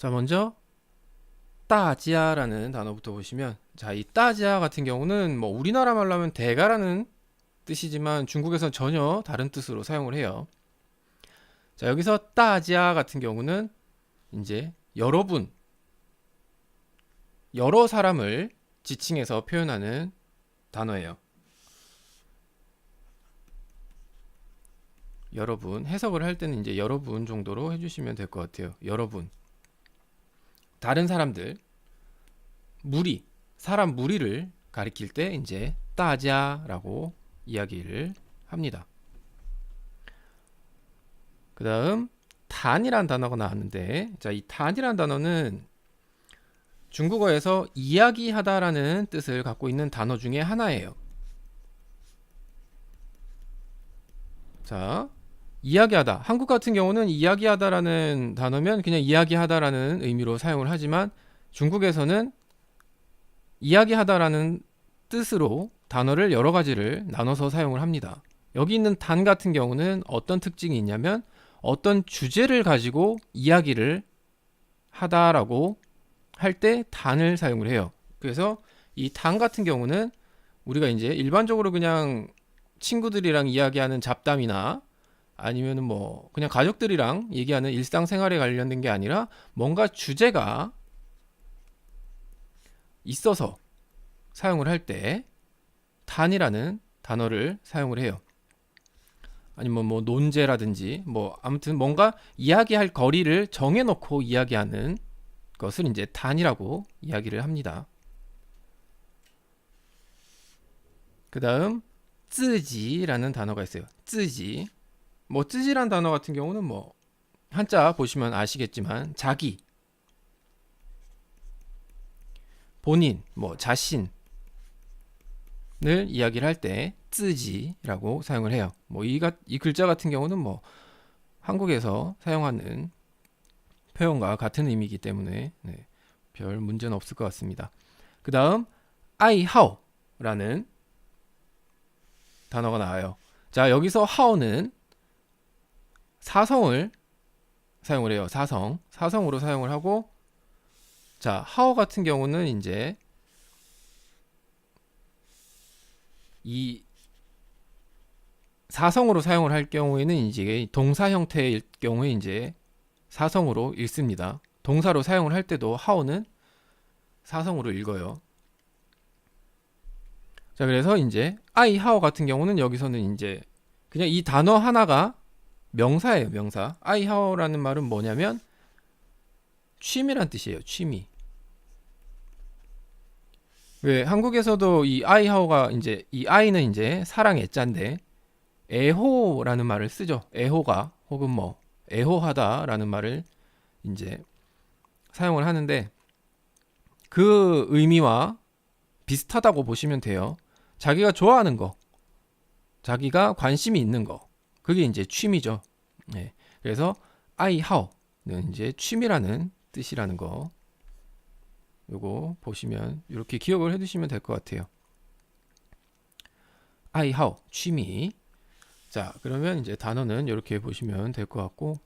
자, 먼저 따지아라는 단어부터 보시면 자, 이 따지아 같은 경우는 뭐 우리나라 말로 하면 대가라는 뜻이지만 중국에선 전혀 다른 뜻으로 사용을 해요. 자, 여기서 따지아 같은 경우는 이제 여러분 여러 사람을 지칭해서 표현하는 단어예요. 여러분 해석을 할 때는 이제 여러분 정도로 해주시면 될 것 같아요. 여러분 다른 사람들 무리 사람 무리를 가리킬 때 이제 따자라고 이야기를 합니다. 그 다음 단이란 단어가 나왔는데 자이 단이란 단어는 중국어에서 이야기하다라는 뜻을 갖고 있는 단어 중에 하나예요. 자, 이야기하다. 한국 같은 경우는 이야기하다라는 단어면 그냥 이야기하다라는 의미로 사용을 하지만 중국에서는 이야기하다라는 뜻으로 단어를 여러 가지를 나눠서 사용을 합니다. 여기 있는 단 같은 경우는 어떤 특징이 있냐면 어떤 주제를 가지고 이야기를 하다라고 할 때 단을 사용을 해요. 그래서 이 단 같은 경우는 우리가 이제 일반적으로 그냥 친구들이랑 이야기하는 잡담이나 아니면은 뭐 그냥 가족들이랑 얘기하는 일상생활에 관련된 게 아니라 뭔가 주제가 있어서 사용을 할 때 단이라는 단어를 사용을 해요. 아니면 뭐 논제라든지 뭐 아무튼 뭔가 이야기할 거리를 정해놓고 이야기하는 것을 이제 단이라고 이야기를 합니다. 그 다음 쯔지라는 단어가 있어요. 쯔지. 뭐 쯔지란 단어 같은 경우는 뭐 한자 보시면 아시겠지만 자기, 본인, 뭐 자신을 이야기를 할 때 쯔지라고 사용을 해요. 뭐이 이 글자 같은 경우는 뭐 한국에서 사용하는 표현과 같은 의미이기 때문에 네, 별 문제는 없을 것 같습니다. 그 다음 아이하오라는 단어가 나와요. 자 여기서 하오는 사성을 사용을 해요. 사성 사성으로 사용을 하고 자 하오 같은 경우는 이제 이 사성으로 사용을 할 경우에는 이제 동사 형태일 경우에 이제 사성으로 읽습니다. 동사로 사용을 할 때도 하오는 사성으로 읽어요. 자, 그래서 이제 아이 하오 같은 경우는 여기서는 이제 그냥 이 단어 하나가 명사예요, 명사. 아이 하오라는 말은 뭐냐면 취미란 뜻이에요, 취미. 왜 한국에서도 이 아이 하오가 이제 이 아이는 이제 사랑 애자인데 애호라는 말을 쓰죠. 애호가 혹은 뭐 애호하다라는 말을 이제 사용을 하는데 그 의미와 비슷하다고 보시면 돼요. 자기가 좋아하는 거, 자기가 관심이 있는 거, 그게 이제 취미죠. 네. 그래서 아이하오는 이제 취미라는 뜻이라는 거. 요거 보시면 이렇게 기억을 해두시면 될 것 같아요. 아이하오 취미. 자, 그러면 이제 단어는 이렇게 보시면 될 것 같고,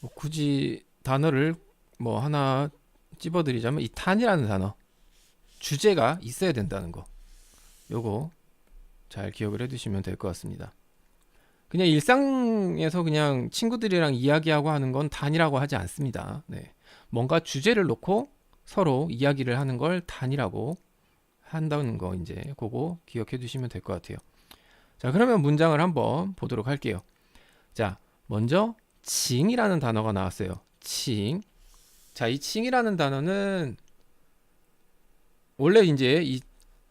뭐 굳이 단어를 뭐 하나 찝어드리자면 이 탄이라는 단어 주제가 있어야 된다는 거, 요거 잘 기억을 해두시면 될 것 같습니다. 그냥 일상에서 그냥 친구들이랑 이야기하고 하는 건 단이라고 하지 않습니다. 네. 뭔가 주제를 놓고 서로 이야기를 하는 걸 단이라고 한다는 거 이제 그거 기억해 두시면 될 것 같아요. 자, 그러면 문장을 한번 보도록 할게요. 자, 먼저 칭이라는 단어가 나왔어요. 칭. 자, 이 칭이라는 단어는 원래 이제 이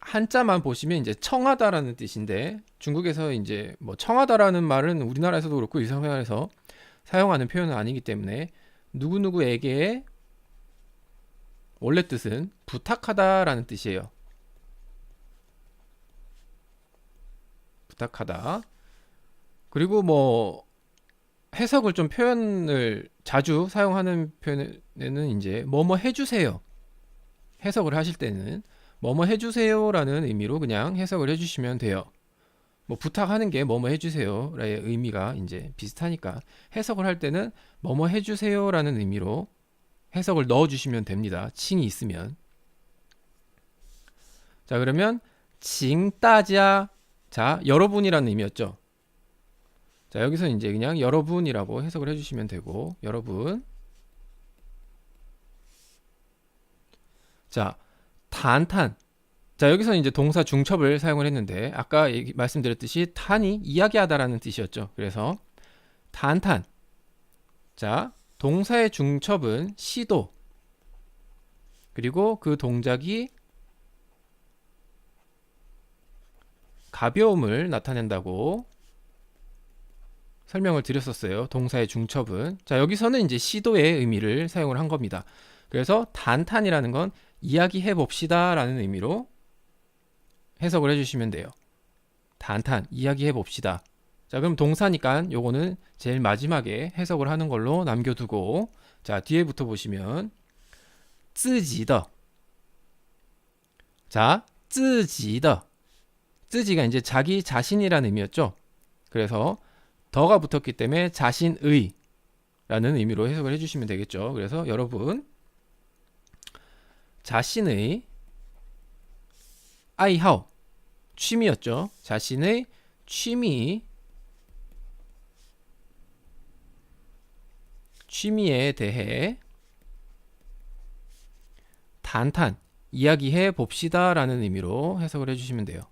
한자만 보시면 이제 청하다라는 뜻인데 중국에서 이제 뭐 청하다라는 말은 우리나라에서도 그렇고 일상생활에서 사용하는 표현은 아니기 때문에 누구누구에게 원래 뜻은 부탁하다라는 뜻이에요. 부탁하다. 그리고 뭐 해석을 좀 표현을 자주 사용하는 표현에는 이제 뭐뭐 해주세요. 해석을 하실 때는 뭐뭐 해주세요 라는 의미로 그냥 해석을 해주시면 돼요. 뭐 부탁하는 게 뭐뭐 해주세요 라의 의미가 이제 비슷하니까 해석을 할 때는 뭐뭐 해주세요 라는 의미로 해석을 넣어주시면 됩니다. 칭이 있으면. 자 그러면 징따자 자 여러분이라는 의미였죠. 자 여기서 이제 그냥 여러분이라고 해석을 해주시면 되고 여러분 자 단탄 자 여기서 이제 동사 중첩을 사용을 했는데 아까 얘기, 말씀드렸듯이 탄이 이야기하다라는 뜻이었죠. 그래서 단탄 자 동사의 중첩은 시도 그리고 그 동작이 가벼움을 나타낸다고 설명을 드렸었어요. 동사의 중첩은. 자, 여기서는 이제 시도의 의미를 사용을 한 겁니다. 그래서 단탄이라는 건 이야기해 봅시다 라는 의미로 해석을 해주시면 돼요. 단탄, 이야기해 봅시다. 자, 그럼 동사니까 요거는 제일 마지막에 해석을 하는 걸로 남겨두고 자, 뒤에부터 보시면 自己的 자, 自己的 自지가 이제 자기 자신이라는 의미였죠. 그래서 더가 붙었기 때문에 자신의 라는 의미로 해석을 해주시면 되겠죠. 그래서 여러분 자신의 아이하오 취미였죠. 자신의 취미 취미에 대해 단탄 이야기해 봅시다라는 의미로 해석을 해주시면 돼요.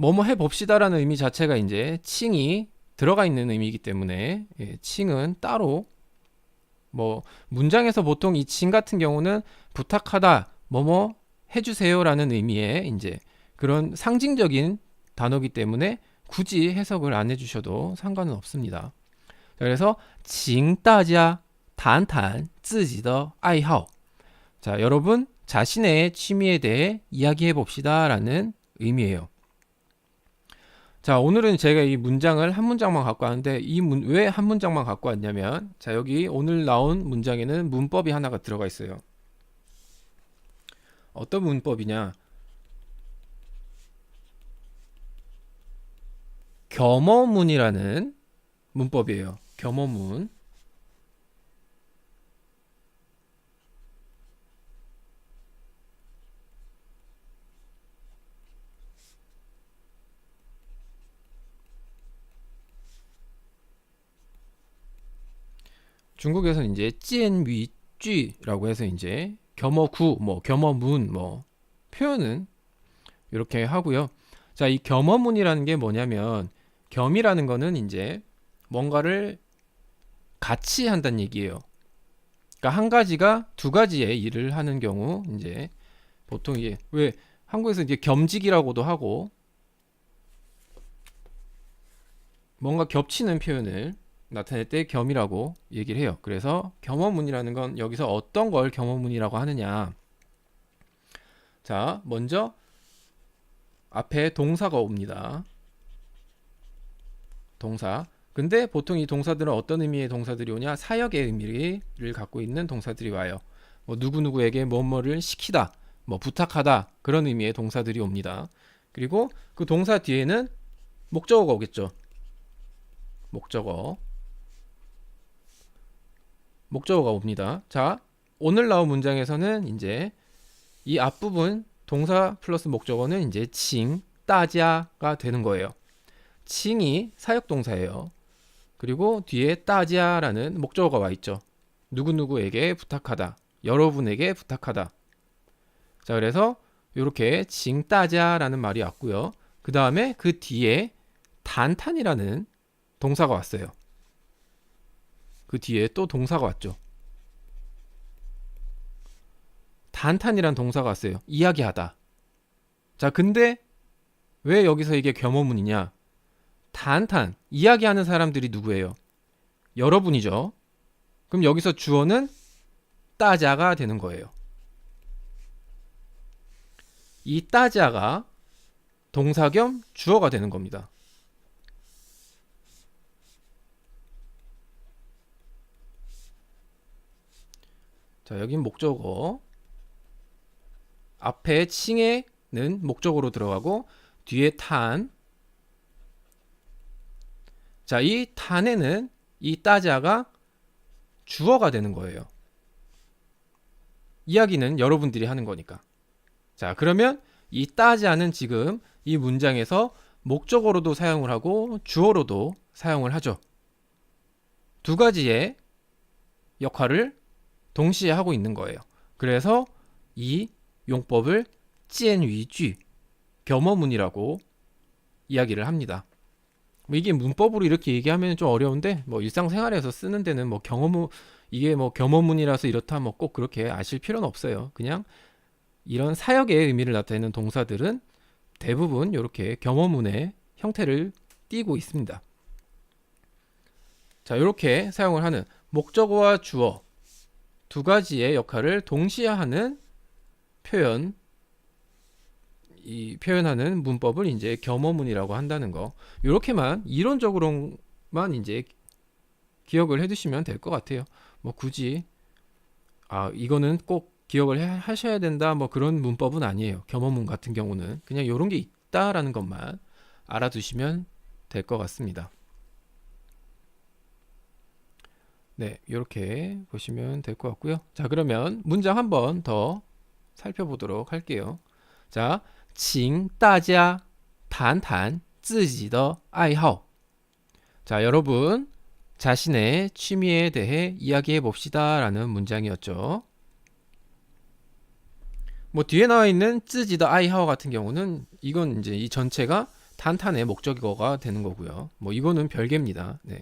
뭐뭐 해봅시다라는 의미 자체가 이제 칭이 들어가 있는 의미이기 때문에 예, 칭은 따로 뭐 문장에서 보통 이 칭 같은 경우는 부탁하다 뭐뭐 해주세요라는 의미의 이제 그런 상징적인 단어기 때문에 굳이 해석을 안 해주셔도 상관은 없습니다. 그래서 칭따자 단탄 쯔지더 아이하오 자 여러분 자신의 취미에 대해 이야기해 봅시다라는 의미예요. 자, 오늘은 제가 이 문장을 한 문장만 갖고 왔는데 이 문 왜 한 문장만 갖고 왔냐면 자, 여기 오늘 나온 문장에는 문법이 하나가 들어가 있어요. 어떤 문법이냐? 겸어문이라는 문법이에요. 겸어문. 중국에서는 이제 찌엔위쥐라고 해서 이제 겸어구, 뭐 겸어문, 뭐 표현은 이렇게 하고요. 자, 이 겸어문이라는 게 뭐냐면 겸이라는 거는 이제 뭔가를 같이 한다는 얘기예요. 그러니까 한 가지가 두 가지의 일을 하는 경우 이제 보통 이게 왜 한국에서 이제 겸직이라고도 하고 뭔가 겹치는 표현을 나타낼 때 겸이라고 얘기를 해요. 그래서 겸어문이라는 건 여기서 어떤 걸 겸어문이라고 하느냐. 자, 먼저 앞에 동사가 옵니다. 동사. 근데 보통 이 동사들은 어떤 의미의 동사들이 오냐? 사역의 의미를 갖고 있는 동사들이 와요. 뭐 누구누구에게 뭐뭐를 시키다, 뭐 부탁하다 그런 의미의 동사들이 옵니다. 그리고 그 동사 뒤에는 목적어가 오겠죠. 목적어. 목적어가 옵니다. 자, 오늘 나온 문장에서는 이제 이 앞부분 동사 플러스 목적어는 이제 칭, 따지아가 되는 거예요. 칭이 사역 동사예요. 그리고 뒤에 따지아라는 목적어가 와 있죠. 누구누구에게 부탁하다. 여러분에게 부탁하다. 자, 그래서 이렇게 칭 따지아라는 말이 왔고요. 그 다음에 그 뒤에 단탄이라는 동사가 왔어요. 그 뒤에 또 동사가 왔죠. 단탄이란 동사가 왔어요. 이야기하다. 자, 근데 왜 여기서 이게 겸어문이냐? 단탄, 이야기하는 사람들이 누구예요? 여러분이죠. 그럼 여기서 주어는 따자가 되는 거예요. 이 따자가 동사 겸 주어가 되는 겁니다. 자, 여긴 목적어. 앞에 칭에는 목적으로 들어가고 뒤에 탄. 자, 이 탄에는 이 따자가 주어가 되는 거예요. 이야기는 여러분들이 하는 거니까. 자, 그러면 이 따자는 지금 이 문장에서 목적어로도 사용을 하고 주어로도 사용을 하죠. 두 가지의 역할을 동시에 하고 있는 거예요. 그래서 이 용법을 见위句 겸어문이라고 이야기를 합니다. 뭐 이게 문법으로 이렇게 얘기하면 좀 어려운데 뭐 일상생활에서 쓰는 데는 뭐 경어문 이게 뭐 겸어문이라서 이렇다 뭐 꼭 그렇게 아실 필요는 없어요. 그냥 이런 사역의 의미를 나타내는 동사들은 대부분 이렇게 겸어문의 형태를 띠고 있습니다. 자, 이렇게 사용을 하는 목적어와 주어 두 가지의 역할을 동시에 하는 표현 이 표현하는 문법을 이제 겸어문이라고 한다는 거. 이렇게만 이론적으로만 이제 기억을 해 두시면 될 것 같아요. 뭐 굳이 아, 이거는 꼭 기억을 해- 하셔야 된다 뭐 그런 문법은 아니에요. 겸어문 같은 경우는 그냥 이런 게 있다라는 것만 알아두시면 될 것 같습니다. 네, 이렇게 보시면 될 것 같고요. 자, 그러면 문장 한 번 더 살펴보도록 할게요. 자, 请大家谈谈自己的爱好. 자, 여러분 자신의 취미에 대해 이야기해 봅시다라는 문장이었죠. 뭐 뒤에 나와 있는 自己的爱好 같은 경우는 이건 이제 이 전체가 탄탄의 목적어가 되는 거고요. 뭐 이거는 별개입니다. 네.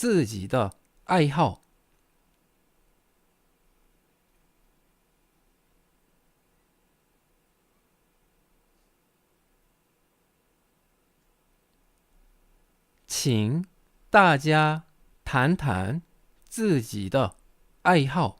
自己的爱好。请大家谈谈自己的爱好。